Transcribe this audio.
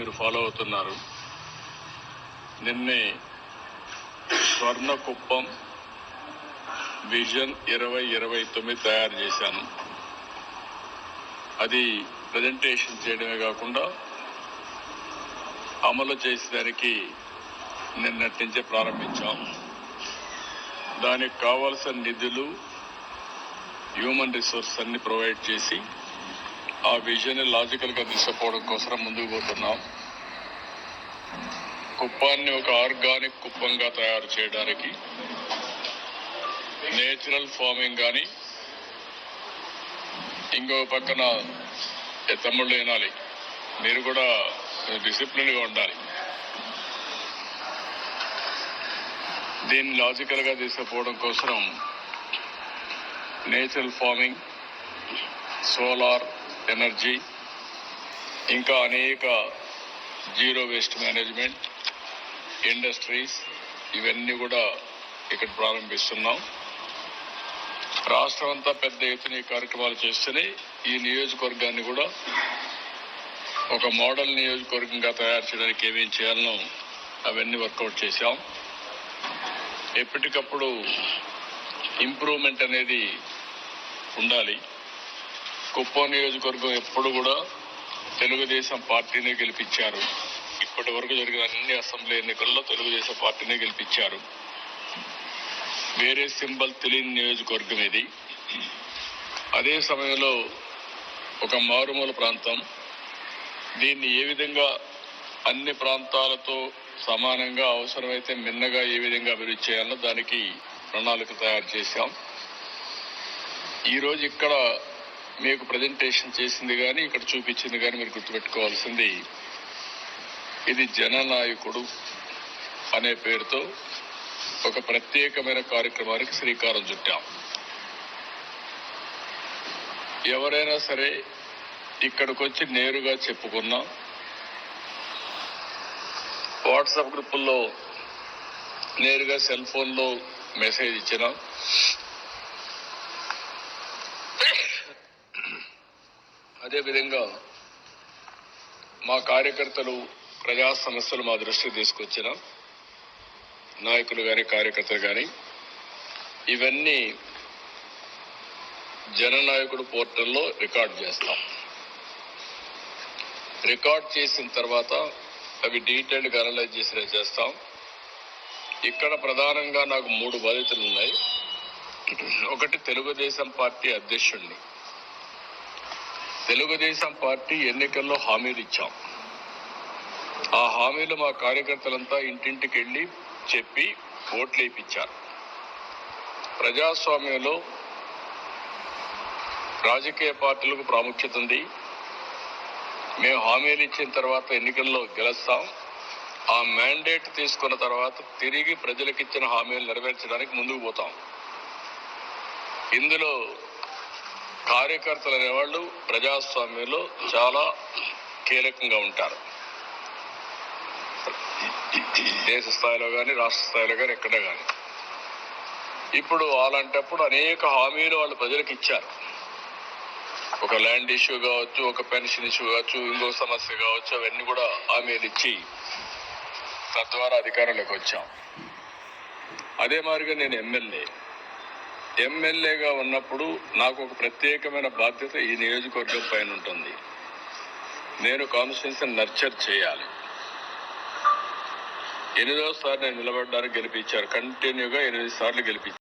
మీరు ఫాలో అవుతున్నారు. నిన్నే స్వర్ణ కుప్పం విజన్ ఇరవై ఇరవై తొమ్మిది తయారు చేశాను. అది ప్రజెంటేషన్ చేయడమే కాకుండా అమలు చేసేదానికి నిన్నటి నుంచే ప్రారంభించాం. దానికి కావాల్సిన నిధులు హ్యూమన్ రిసోర్స్ అన్ని ప్రొవైడ్ చేసి ఆ విజన్ లాజికల్గా తీసుకుపోవడం కోసం ముందుకు పోతున్నాం. కుప్పాన్ని ఒక ఆర్గానిక్ కుప్పంగా తయారు చేయడానికి నేచురల్ ఫార్మింగ్ కానీ ఇంకో పక్కన తమ్ముళ్ళు వినాలి. మీరు కూడా డిసిప్లిన్గా ఉండాలి. దీన్ని లాజికల్గా తీసుకుపోవడం కోసం నేచురల్ ఫార్మింగ్ సోలార్ ఎనర్జీ ఇంకా అనేక జీరో వేస్ట్ మేనేజ్మెంట్ ఇండస్ట్రీస్ ఇవన్నీ కూడా ఇక్కడ ప్రారంభిస్తున్నాం. రాష్ట్రం అంతా పెద్ద ఎత్తున ఈ కార్యక్రమాలు చేస్తున్నాయి ఈ నియోజకవర్గాన్ని కూడా ఒక మోడల్ నియోజకవర్గంగా తయారు చేయడానికి ఏమేం చేయాలనో అవన్నీ వర్కౌట్ చేశాం. ఎప్పటికప్పుడు ఇంప్రూవ్మెంట్ అనేది ఉండాలి. కుప్పం నియోజకవర్గం ఎప్పుడు కూడా తెలుగుదేశం పార్టీనే గెలిపించారు. ఇప్పటి వరకు జరిగిన అన్ని అసెంబ్లీ ఎన్నికల్లో తెలుగుదేశం పార్టీనే గెలిపించారు. వేరే సింబల్ తెలియని నియోజకవర్గం ఇది. అదే సమయంలో ఒక మారుమూల ప్రాంతం. దీన్ని ఏ విధంగా అన్ని ప్రాంతాలతో సమానంగా అవసరమైతే మిన్నగా ఏ విధంగా అభివృద్ధి చేయాలో దానికి ప్రణాళిక తయారు చేశాం. ఈరోజు ఇక్కడ మీకు ప్రజెంటేషన్ చేసింది కానీ ఇక్కడ చూపించింది కానీ మీరు గుర్తుపెట్టుకోవాల్సింది ఇది జననాయకుడు అనే పేరుతో ఒక ప్రత్యేకమైన కార్యక్రమానికి శ్రీకారం చుట్టాం. ఎవరైనా సరే ఇక్కడికి వచ్చి నేరుగా చెప్పుకున్నా. వాట్సాప్ గ్రూపుల్లో నేరుగా సెల్ ఫోన్లో మెసేజ్ ఇచ్చిన. అదేవిధంగా మా కార్యకర్తలు ప్రజా సమస్యలు మా దృష్టికి తీసుకొచ్చిన. నాయకులు కానీ కార్యకర్తలు కానీ ఇవన్నీ జననాయకుడు పోర్టల్లో రికార్డ్ చేస్తాం. రికార్డ్ చేసిన తర్వాత అవి డీటెయిల్డ్గా అనలైజ్ చేసిన చేస్తాం. ఇక్కడ ప్రధానంగా నాకు మూడు బాధ్యతలు ఉన్నాయి. ఒకటి తెలుగుదేశం పార్టీ అధ్యక్షుడిని. తెలుగుదేశం పార్టీ ఎన్నికల్లో హామీలు ఇచ్చాం. ఆ హామీలు మా కార్యకర్తలంతా ఇంటింటికి వెళ్ళి చెప్పి ఓట్లు వేయించారు ప్రజాస్వామ్యంలో రాజకీయ పార్టీలకు ప్రాముఖ్యత ఉంది. మేము హామీలు ఇచ్చిన తర్వాత ఎన్నికల్లో గెలుస్తాం. ఆ మ్యాండేట్ తీసుకున్న తర్వాత తిరిగి ప్రజలకు ఇచ్చిన హామీలు నెరవేర్చడానికి ముందుకు పోతాం. ఇందులో కార్యకర్తలు అనేవాళ్ళు ప్రజాస్వామ్యంలో చాలా కీలకంగా ఉంటారు. దేశ స్థాయిలో కానీ రాష్ట్ర స్థాయిలో కానీ ఎక్కడ కానీ ఇప్పుడు అలాంటప్పుడు అనేక హామీలు వాళ్ళు ప్రజలకు ఇచ్చారు. ఒక ల్యాండ్ ఇష్యూ కావచ్చు ఒక పెన్షన్ ఇష్యూ కావచ్చు ఇంకో సమస్య కావచ్చు అవన్నీ కూడా హామీలు ఇచ్చి తద్వారా అధికారంలోకి వచ్చాం. అదే మాదిరిగా నేను ఎమ్మెల్యే. ఎమ్మెల్యేగా ఉన్నప్పుడు నాకు ఒక ప్రత్యేకమైన బాధ్యత ఈ నియోజకవర్గం పైన ఉంటుంది. నేను కాన్స్టిట్యూన్సీ నర్చర్ చేయాలి. ఎనిమిదోసారి నేను నిలబడ్డానికి గెలిపించారు. కంటిన్యూగా ఎనిమిది సార్లు గెలిపించారు